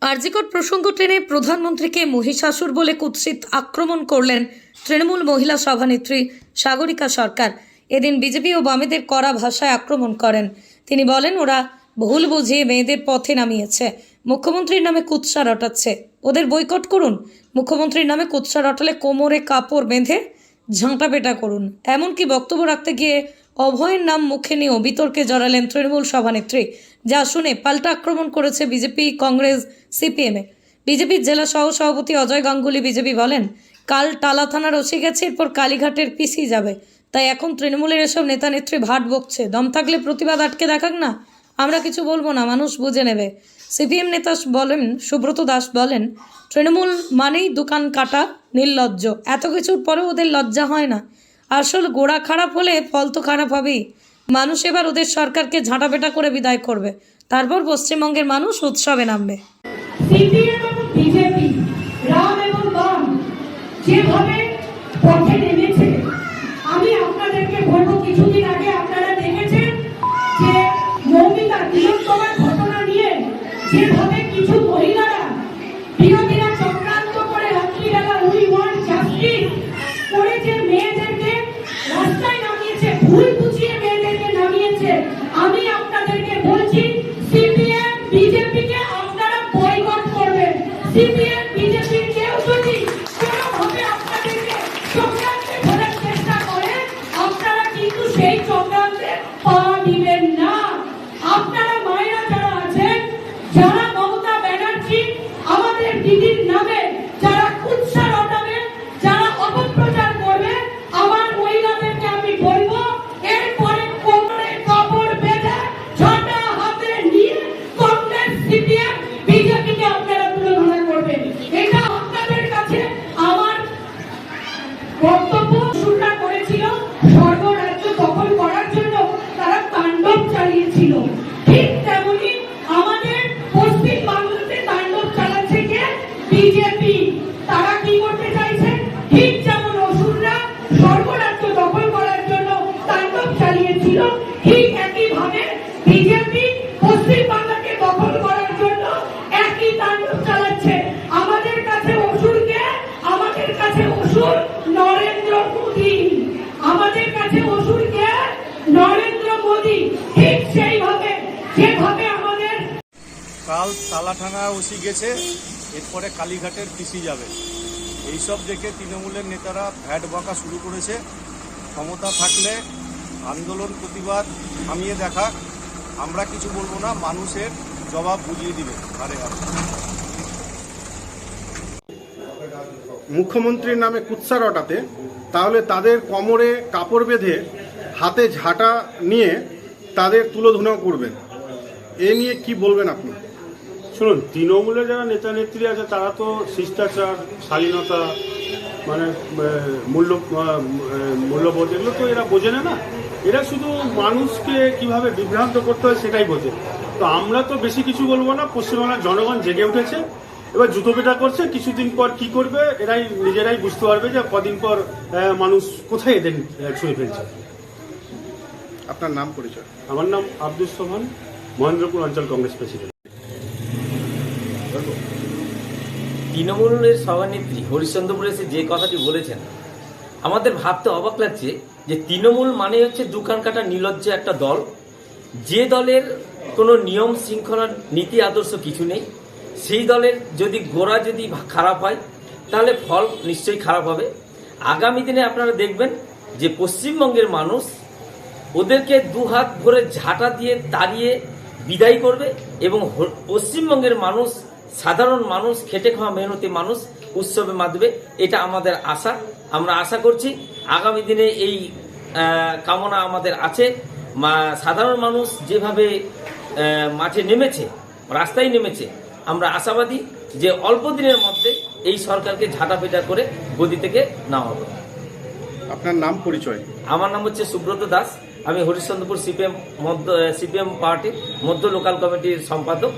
আরজিকর প্রসঙ্গ টেনে প্রধানমন্ত্রীকে মহিষাসুর বলে কুৎসিত আক্রমণ করলেন তৃণমূল মহিলা সভানেত্রী সাগরিকা সরকার। এদিন বিজেপি ও বামেদের কড়া ভাষায় আক্রমণ করেন। তিনি বলেন, ওরা ভুল বুঝিয়ে মেয়েদের পথে নামিয়েছে। মুখ্যমন্ত্রীর নামে কুৎসা রটাচ্ছে। ওদের বয়কট করুন। মুখ্যমন্ত্রীর নামে কুৎসা রটালে কোমরে কাপড় বেঁধে ঝাঁটাপেটা করুন। এমনকি বক্তব্য রাখতে গিয়ে অভয়ের নাম মুখে নিয়েও বিতর্কে জড়ালেন তৃণমূল সভানেত্রী। যা শুনে পাল্টা আক্রমণ করেছে বিজেপি, কংগ্রেস, সিপিএমে বিজেপির জেলা সহ সভাপতি অজয় গাঙ্গুলি বিজেপি বলেন, কাল টালা থানার ওসি গেছে, এরপর কালীঘাটের পিসি যাবে। তাই এখন তৃণমূলের এসব নেতা নেত্রী ভাট বকছে। দম থাকলে প্রতিবাদ আটকে দেখাক না। আমরা কিছু বলব না, মানুষ বুঝে নেবে। সিপিএম নেতা বলেন, সুব্রত দাস বলেন, তৃণমূল মানেই দোকান কাটা নির্লজ্জ। এত কিছুর পরেও ওদের লজ্জা হয় না। আসল গোড়া খারাপ হলে ফল তো খারাপ হবেই। মানুষ এবার ওদের সরকারকে ঝাঁটাপেটা করে বিদায় করবে। তারপর পশ্চিমবঙ্গের মানুষ উৎসবে নামবে। কিছু মহিলারা বিরোধীরা চক্রান্ত করে রাত্রিবেলা উই ওয়ান্ট জাস্টিস করে যে মেয়েদেরকে রাস্তায় নামিয়েছে বলছি, সিপিএম বয়কট করবেন। আপনারা কিন্তু সেই চক্রান্তে পা দিবেন না। আপনারা মায়েরা যারা আছেন, যারা নরেন্দ্র ঠিক সেইভাবে যেভাবে আমাদের কাল তালা থানা ওসি গেছে এরপরে কালীঘাটের পিসি যাবে। এইসব দেখে তৃণমূলের নেতারা ভ্যাট বকা শুরু করেছে। ক্ষমতা থাকলে আন্দোলন প্রতিবাদ থামিয়ে দেখা। আমরা কিছু বলব না মানুষের জবাব বুঝিয়ে দিবে। আরে আরে। মুখ্যমন্ত্রীর নামে কুৎসা রটাতে তাহলে তাদের কোমরে কাপড় বেঁধে হাতে ঝাঁটা নিয়ে তাদের তুলোধুনো করবেন। এ নিয়ে কি বলবেন আপনি? শুনুন, তৃণমূলের যারা নেতা নেত্রী আছে, তারা তো শিষ্টাচার, শালীনতা মানে মূল্য মূল্যবোধ, এগুলো তো এরা বোঝে না না। এরা শুধু মানুষকে কীভাবে বিভ্রান্ত করতে হয় সেটাই বোঝে। তো আমরা তো বেশি কিছু বলব না, পশ্চিমবাংলার জনগণ জেগে উঠেছে, এবার জুতো পেটা করছে, কিছুদিন পর কি করবে, এরাই নিজেরাই বুঝতে পারবে যে কদিন পর মানুষ কোথায় এদের ছুঁয়ে ফেলছে। আপনার নাম পরিচয়? আমার নাম আব্দুল সোহান মহেন্দ্রপুর অঞ্চল কংগ্রেস প্রেসিডেন্ট। তৃণমূলের সভানেত্রী হরিশ্চন্দ্রপুর এসে যে কথাটি বলেছেন আমাদের ভাবতে অবাক লাগছে যে তৃণমূল মানে হচ্ছে দোকান কাটা নির্লজ্জ একটা দল। যে দলের কোনো নিয়ম শৃঙ্খলা নীতি আদর্শ কিছু নেই সেই দলের যদি গোড়া যদি খারাপ হয় তাহলে ফল নিশ্চয়ই খারাপ হবে। আগামী দিনে আপনারা দেখবেন যে পশ্চিমবঙ্গের মানুষ ওদেরকে দু হাত ভরে ঝাঁটা দিয়ে তাড়িয়ে বিদায় করবে এবং পশ্চিমবঙ্গের মানুষ সাধারণ মানুষ খেটে খাওয়া মেহনতি মানুষ উৎসবে মাতবে এটা আমাদের আশা। আমরা আশা করছি আগামী দিনে এই কামনা আমাদের আছে। সাধারণ মানুষ যেভাবে মাঠে নেমেছে রাস্তায় নেমেছে আমরা আশাবাদী যে অল্প দিনের মধ্যে এই সরকারকে ঝাঁটাপেটা করে গদি থেকে নেওয়া হবে আপনার নাম পরিচয়? আমার নাম হচ্ছে সুব্রত দাস। আমি হরিশ্চন্দ্রপুর সিপিএম মধ্য সিপিএম পার্টির মধ্য লোকাল কমিটির সম্পাদক।